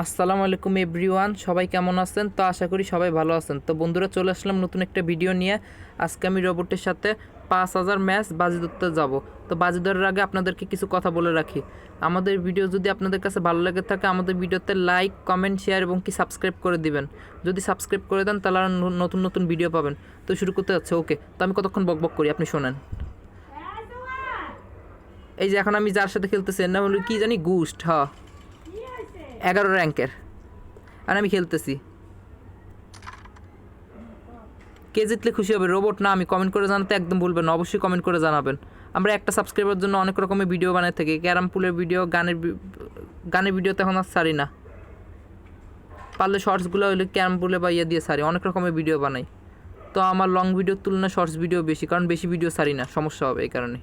আসসালামু আলাইকুম এভরিওয়ান, সবাই কেমন আছেন? তো আশা করি সবাই ভালো আছেন। তো বন্ধুরা, চলে আসলাম নতুন একটা ভিডিও নিয়ে। আজকে আমি রোবটের সাথে পাঁচ হাজার ম্যাচ বাজি ধরতে যাব। তো বাজি ধরার আগে আপনাদেরকে কিছু কথা বলে রাখি। আমাদের ভিডিও যদি আপনাদের কাছে ভালো লেগে থাকে, আমাদের ভিডিওতে লাইক, কমেন্ট, শেয়ার এবং কি সাবস্ক্রাইব করে দিবেন। যদি সাবস্ক্রাইব করে দেন, তাহলে নতুন নতুন ভিডিও পাবেন। তো শুরু করতে যাচ্ছে, ওকে। তো আমি কতক্ষণ বক বক করি? আপনি শোনেন। এই যে এখন আমি যার সাথে খেলতেছি নাম হলো কি জানি? গুস্ট হ্যাঁ এগারো র্যাঙ্কের। আর আমি খেলতেছি। কে জিতলে খুশি হবে? রোবট? না, আমি কমেন্ট করে জানাতে একদম ভুলবেন অবশ্যই কমেন্ট করে জানাবেন। আমরা একটা সাবস্ক্রাইবার জন্য অনেক রকমের ভিডিও বানাই থাকি। ক্যারাম পুলের ভিডিও গানের গানের ভিডিও তো এখন আর সারি না। পারলে শর্টসগুলো হইলে ক্যারাম পুলে বা ইয়ে দিয়ে সারি অনেক রকমের ভিডিও বানাই। তো আমার লং ভিডিওর তুলনায় শর্টস ভিডিও বেশি, কারণ বেশি ভিডিও সারি না, সমস্যা হবে এই কারণে।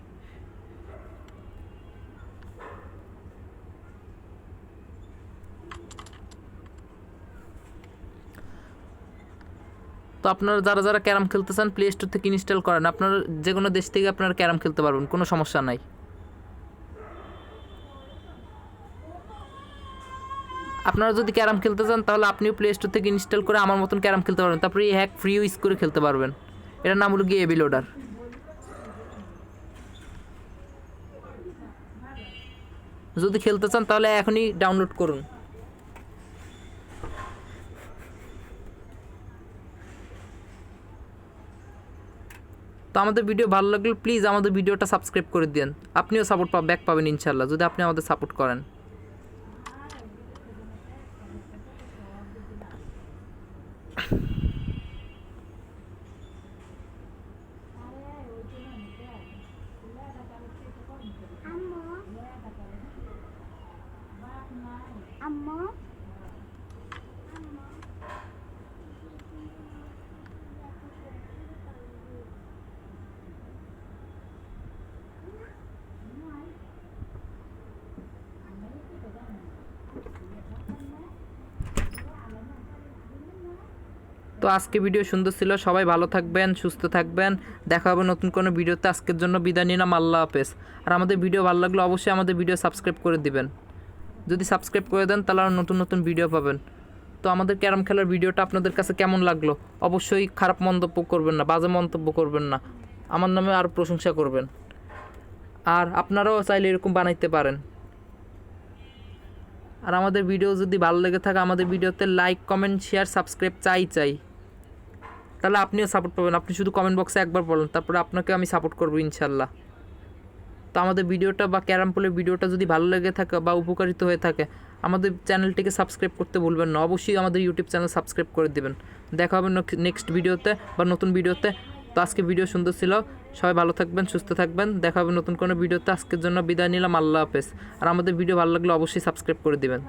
তো আপনারা যারা যারা ক্যারাম খেলতে চান প্লে স্টোর থেকে ইনস্টল করেন। আপনারা যে কোনো দেশ থেকে আপনারা ক্যারাম খেলতে পারবেন, কোনো সমস্যা নাই। আপনারা যদি ক্যারাম খেলতে চান, তাহলে আপনিও প্লে স্টোর থেকে ইনস্টল করে আমার মতন ক্যারাম খেলতে পারবেন। তারপরে এই হ্যাক ফ্রি ইউজ করে খেলতে পারবেন। এটার নাম হলো গিয়ে এবি লোডার যদি খেলতে চান, তাহলে এখনই ডাউনলোড করুন। তো আমাদের ভিডিও ভালো লাগলে প্লিজ আমাদের ভিডিওটা সাবস্ক্রাইব করে দিন আপনিও সাপোর্ট পা ব্যাক পাবেন ইনশাল্লাহ যদি আপনি আমাদের সাপোর্ট করেন। তো আজকে ভিডিও সুন্দর ছিল। সবাই ভালো থাকবেন, সুস্থ থাকবেন। দেখা হবে নতুন কোনো ভিডিওতে আজকের জন্য বিদায় নিলাম। আল্লাহ হাফেজ। আর আমাদের ভিডিও ভালো লাগলে অবশ্যই আমাদের ভিডিও সাবস্ক্রাইব করে দিবেন। যদি সাবস্ক্রাইব করে দেন, তাহলে আরও নতুন নতুন ভিডিও পাবেন। তো আমাদের ক্যারাম খেলার ভিডিওটা আপনাদের কাছে কেমন লাগল? অবশ্যই খারাপ মন্তব্য করবেন না, বাজে মন্তব্য করবেন না। আমার নামে আর প্রশংসা করবেন। আর আপনারাও চাইলে এরকম বানাইতে পারেন। আর আমাদের ভিডিও যদি ভালো লেগে থাকে, আমাদের ভিডিওতে লাইক কমেন্ট শেয়ার সাবস্ক্রাইব চাই চাই। তাহলে আপনিও সাপোর্ট পাবেন। আপনি শুধু কমেন্ট বক্সে একবার বলেন, তারপরে আপনাকে আমি সাপোর্ট করব ইনশাল্লাহ। তো আমাদের ভিডিওটা বা ক্যারাম পুলের ভিডিওটা যদি ভালো লেগে থাকে বা উপকারিত হয়ে থাকে, আমাদের চ্যানেলটিকে সাবস্ক্রাইব করতে ভুলবেন না। অবশ্যই আমাদের ইউটিউব চ্যানেল সাবস্ক্রাইব করে দেবেন। দেখা হবে নেক্সট ভিডিওতে বা নতুন ভিডিওতে তো আজকে ভিডিও সুন্দর ছিল। সবাই ভালো থাকবেন, সুস্থ থাকবেন। দেখা হবে নতুন কোনো ভিডিওতে আজকের জন্য বিদায় নিলাম। আল্লাহ হাফেজ। আর আমাদের ভিডিও ভালো লাগলে অবশ্যই সাবস্ক্রাইব করে দিবেন।